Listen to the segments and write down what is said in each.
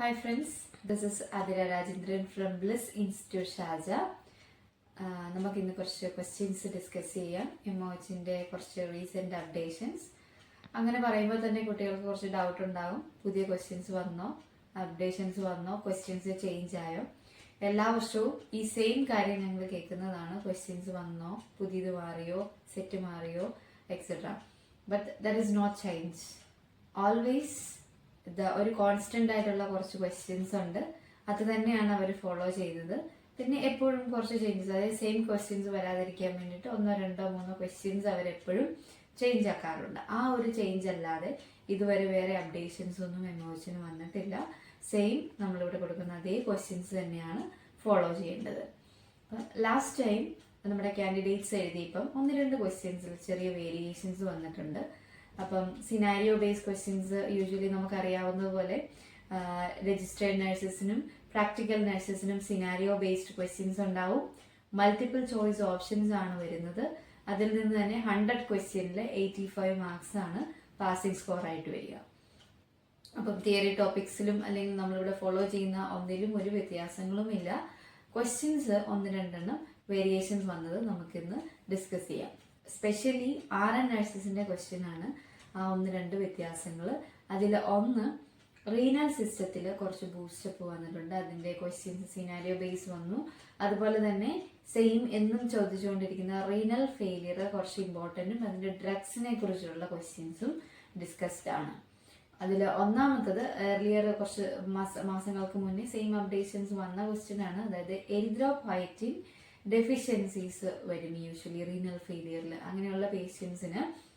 Hi friends this is Athira Rajendran from bliss institute Shaja നമുക്ക് ഇന്ന് കുറച്ച് ക്വസ്റ്റ്യൻസ് ഡിസ്കസ് ചെയ്യാം. എമോച്ചിന്റെ കുറച്ച് റീസെന്റ് അപ്ഡേഷൻസ് അങ്ങനെ പറയുമ്പോൾ തന്നെ കുട്ടികൾക്ക് കുറച്ച് ഡൗട്ട് ഉണ്ടാവും. പുതിയ ക്വസ്റ്റ്യൻസ് വന്നോ അപ്ഡേഷൻസ് വന്നോ ക്വസ്റ്റ്യൻസ് ചേഞ്ച് ആയോ? എല്ലാ വർഷവും ഈ സെയിം കാര്യം ഞങ്ങൾ കേൾക്കുന്നതാണ്. ക്വസ്റ്റ്യൻസ് വന്നോ പുതിയത് മാറിയോ സെറ്റ് മാറിയോ etcetera but that is not change always ഒരു കോൺസ്റ്റന്റ് ആയിട്ടുള്ള കുറച്ച് ക്വസ്റ്റ്യൻസ് ഉണ്ട്. അത് തന്നെയാണ് അവർ ഫോളോ ചെയ്തത്. പിന്നെ എപ്പോഴും കുറച്ച് ചേഞ്ചസ് അതായത് സെയിം ക്വസ്റ്റ്യൻസ് വരാതിരിക്കാൻ വേണ്ടിയിട്ട് ഒന്നോ രണ്ടോ മൂന്നോ ക്വസ്റ്റ്യൻസ് അവരെപ്പോഴും ചേഞ്ച് ആക്കാറുണ്ട്. ആ ഒരു ചേഞ്ച് അല്ലാതെ ഇതുവരെ വേറെ അപ്ഡേഷൻസ് ഒന്നും എമോഷന് വന്നിട്ടില്ല. സെയിം നമ്മളിവിടെ കൊടുക്കുന്ന അതേ ക്വസ്റ്റ്യൻസ് തന്നെയാണ് ഫോളോ ചെയ്യേണ്ടത്. ലാസ്റ്റ് ടൈം നമ്മുടെ കാൻഡിഡേറ്റ്സ് എഴുതിയപ്പം ഒന്ന് രണ്ട് ക്വസ്റ്റ്യൻസിൽ ചെറിയ വേരിയേഷൻസ് വന്നിട്ടുണ്ട്. അപ്പം സിനാരിയോ ബേസ്ഡ് ക്വസ്റ്റ്യൻസ് യൂഷ്വലി നമുക്കറിയാവുന്നതുപോലെ രജിസ്റ്റേർഡ് നഴ്സസിനും പ്രാക്ടിക്കൽ നഴ്സസിനും സിനാരിയോ ബേസ്ഡ് ക്വസ്റ്റ്യൻസ് ഉണ്ടാവും. മൾട്ടിപ്പിൾ ചോയ്സ് ഓപ്ഷൻസ് ആണ് വരുന്നത്. അതിൽ നിന്ന് തന്നെ ഹൺഡ്രഡ് ക്വസ്റ്റ്യനിൽ എയ്റ്റി ഫൈവ് മാർക്സ് ആണ് പാസിംഗ് സ്കോർ ആയിട്ട് വരിക. അപ്പം തിയറി ടോപ്പിക്സിലും അല്ലെങ്കിൽ നമ്മളിവിടെ ഫോളോ ചെയ്യുന്ന ഒന്നിലും ഒരു വ്യത്യാസങ്ങളും ഇല്ല. ക്വസ്റ്റ്യൻസ് ഒന്ന് രണ്ടെണ്ണം വേരിയേഷൻസ് വന്നത് നമുക്കിന്ന് ഡിസ്കസ് ചെയ്യാം. സ്പെഷ്യലി ആർ എൻ നഴ്സസിന്റെ ക്വസ്റ്റ്യൻ ആണ്. ആ ഒന്ന് രണ്ട് വ്യത്യാസങ്ങൾ അതിൽ ഒന്ന് റീനൽ സിസ്റ്റത്തിൽ കുറച്ച് ബൂസ്റ്റപ്പ് വന്നിട്ടുണ്ട്. അതിന്റെ ക്വസ്റ്റ്യൻസ് സിനാരിയോ ബേസ് വന്നു. അതുപോലെ തന്നെ സെയിം എന്നും ചോദിച്ചുകൊണ്ടിരിക്കുന്ന റീനൽ ഫെയിലിയർ കുറച്ച് ഇമ്പോർട്ടന്റും അതിന്റെ ഡ്രഗ്സിനെ കുറിച്ചുള്ള ക്വസ്റ്റ്യൻസും ഡിസ്കസ്ഡ് ആണ്. അതിൽ ഒന്നാമത്തത് ഏർലിയർ കുറച്ച് മാസ മാസങ്ങൾക്ക് മുന്നേ സെയിം അപ്ഡേഷൻസ് വന്ന ക്വസ്റ്റ്യൻ ആണ്. അതായത് എരിദ്രോപൈറ്റിൻ ഡെഫിഷ്യൻസീസ് വരും യൂഷ്വലി റീനൽ ഫെയിലിയറിൽ അങ്ങനെയുള്ള പേഷ്യൻസിന്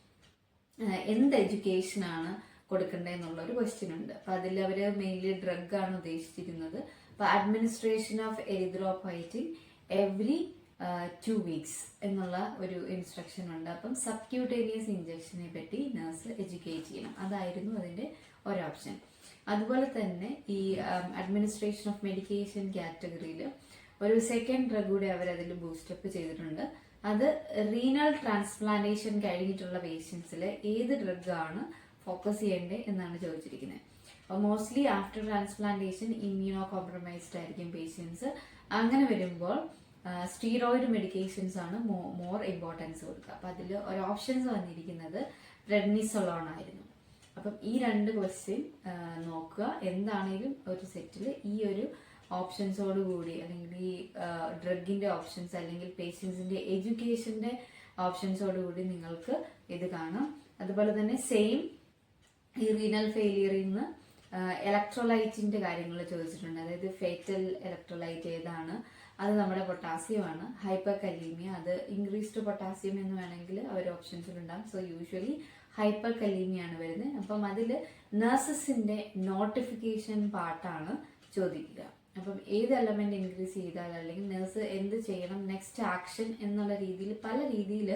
എന്ത് എഡ്യൂക്കേഷൻ ആണ് കൊടുക്കേണ്ടതെന്നുള്ള ഒരു ക്വസ്റ്റ്യൻ ഉണ്ട് അപ്പൊ അതിൽ അവർ മെയിൻലി ഡ്രഗ് ആണ് ഉദ്ദേശിച്ചിരുന്നത് അപ്പൊ administration of erythropoietin every two weeks എന്നുള്ള ഒരു ഇൻസ്ട്രക്ഷൻ ഉണ്ട് അപ്പം സബ്ക്യൂട്ടേനിയസ് ഇഞ്ചക്ഷനെ പറ്റി നഴ്സ് എഡ്യൂക്കേറ്റ് ചെയ്യണം. അതായിരുന്നു അതിന്റെ ഒരോപ്ഷൻ അതുപോലെ തന്നെ ഈ അഡ്മിനിസ്ട്രേഷൻ ഓഫ് മെഡിക്കേഷൻ കാറ്റഗറിയിൽ ഒരു സെക്കൻഡ് ഡ്രഗ് കൂടി അവർ അതിൽ ബൂസ്റ്റപ്പ് ചെയ്തിട്ടുണ്ട്. അത് റീനൽ ട്രാൻസ്പ്ലാന്റേഷൻ കഴിഞ്ഞിട്ടുള്ള പേഷ്യൻസിൽ ഏത് ഡ്രഗ് ആണ് ഫോക്കസ് ചെയ്യേണ്ടത് എന്നാണ് ചോദിച്ചിരിക്കുന്നത്. അപ്പോൾ mostly after transplantation immunocompromised ആയിരിക്കും പേഷ്യൻസ് അങ്ങനെ വരുമ്പോൾ സ്റ്റീറോയിഡ് മെഡിക്കേഷൻസ് ആണ് മോർ ഇമ്പോർട്ടൻസ് കൊടുക്കുക. അപ്പൊ അതിൽ ഒരു ഓപ്ഷൻസ് വന്നിരിക്കുന്നത് റെഡ്നിസൊളോൺ ആയിരുന്നു. അപ്പം ഈ രണ്ട് ക്വസ്റ്റ്യൻ നോക്കുക. എന്താണെങ്കിലും ഒരു സെറ്റിൽ ഈ ഒരു ഓപ്ഷൻസോട് കൂടി അല്ലെങ്കിൽ ഈ ഡ്രഗിന്റെ ഓപ്ഷൻസ് അല്ലെങ്കിൽ പേഷ്യൻസിന്റെ എഡ്യൂക്കേഷന്റെ ഓപ്ഷൻസോട് കൂടി നിങ്ങൾക്ക് ഇത് കാണാം. അതുപോലെ തന്നെ സെയിം ഈ റീനൽ ഫെയിലിയറിൽ നിന്ന് ഇലക്ട്രോലൈറ്റിന്റെ കാര്യങ്ങൾ ചോദിച്ചിട്ടുണ്ട്. അതായത് ഫേറ്റൽ ഇലക്ട്രോലൈറ്റ് ഏതാണ്? അത് നമ്മുടെ പൊട്ടാസ്യമാണ് ഹൈപ്പർ കലീമിയ അത് ഇൻക്രീസ്ഡ് പൊട്ടാസ്യം എന്ന് വേണമെങ്കിൽ അവർ ഓപ്ഷൻസിൽ ഉണ്ടാകും സോ യൂഷ്വലി ഹൈപ്പർ കലീമിയ ആണ് വരുന്നത്. അപ്പം അതിൽ നഴ്സസിന്റെ നോട്ടിഫിക്കേഷൻ പാർട്ടാണ് ചോദിക്കുക. അപ്പം ഏത് എലമെന്റ് ഇൻക്രീസ് ചെയ്താൽ അല്ലെങ്കിൽ നേഴ്സ് എന്ത് ചെയ്യണം നെക്സ്റ്റ് ആക്ഷൻ എന്നുള്ള രീതിയിൽ പല രീതിയിൽ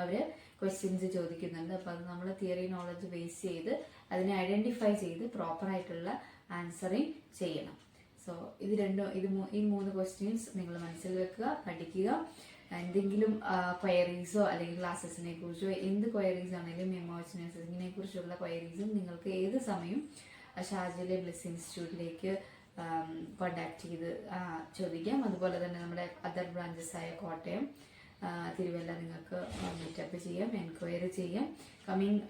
അവർ ക്വസ്റ്റ്യൻസ് ചോദിക്കുന്നുണ്ട്. അപ്പം അത് നമ്മൾ തിയറി നോളജ് ബേസ് ചെയ്ത് അതിനെ ഐഡന്റിഫൈ ചെയ്ത് പ്രോപ്പറായിട്ടുള്ള ആൻസറിങ് ചെയ്യണം. സോ ഇത് രണ്ടോ ഇത് ഈ മൂന്ന് ക്വസ്റ്റ്യൻസ് നിങ്ങൾ മനസ്സിൽ വെക്കുക പഠിക്കുക. എന്തെങ്കിലും ക്വയറീസോ അല്ലെങ്കിൽ ക്ലാസ്സസിനെ കുറിച്ചോ എന്ത് ക്വയറീസ് ആണെങ്കിലും എമോഷനസിനെ കുറിച്ചുള്ള ക്വയറീസും നിങ്ങൾക്ക് ഏത് സമയം ഷാജിലെ ബ്ലസ് ഇൻസ്റ്റിറ്റ്യൂട്ടിലേക്ക് കോണ്ടാക്ട് ചെയ്ത് ചോദിക്കാം. അതുപോലെ തന്നെ നമ്മുടെ അതർ ബ്രാഞ്ചസ് ആയ കോട്ടയം തിരുവല്ല നിങ്ങൾക്ക് മീറ്റപ്പ് ചെയ്യാം എൻക്വയറി ചെയ്യാം. കമ്മിങ്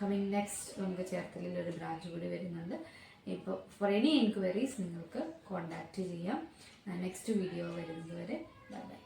കമ്മിങ് നെക്സ്റ്റ് നമുക്ക് ചേർത്തലിൽ ഒരു ബ്രാഞ്ച് കൂടി വരുന്നുണ്ട്. ഇപ്പോൾ ഫോർ എനി എൻക്വയറീസ് നിങ്ങൾക്ക് കോണ്ടാക്ട് ചെയ്യാം. നെക്സ്റ്റ് വീഡിയോ വരുന്നതുവരെ ബൈ ബൈ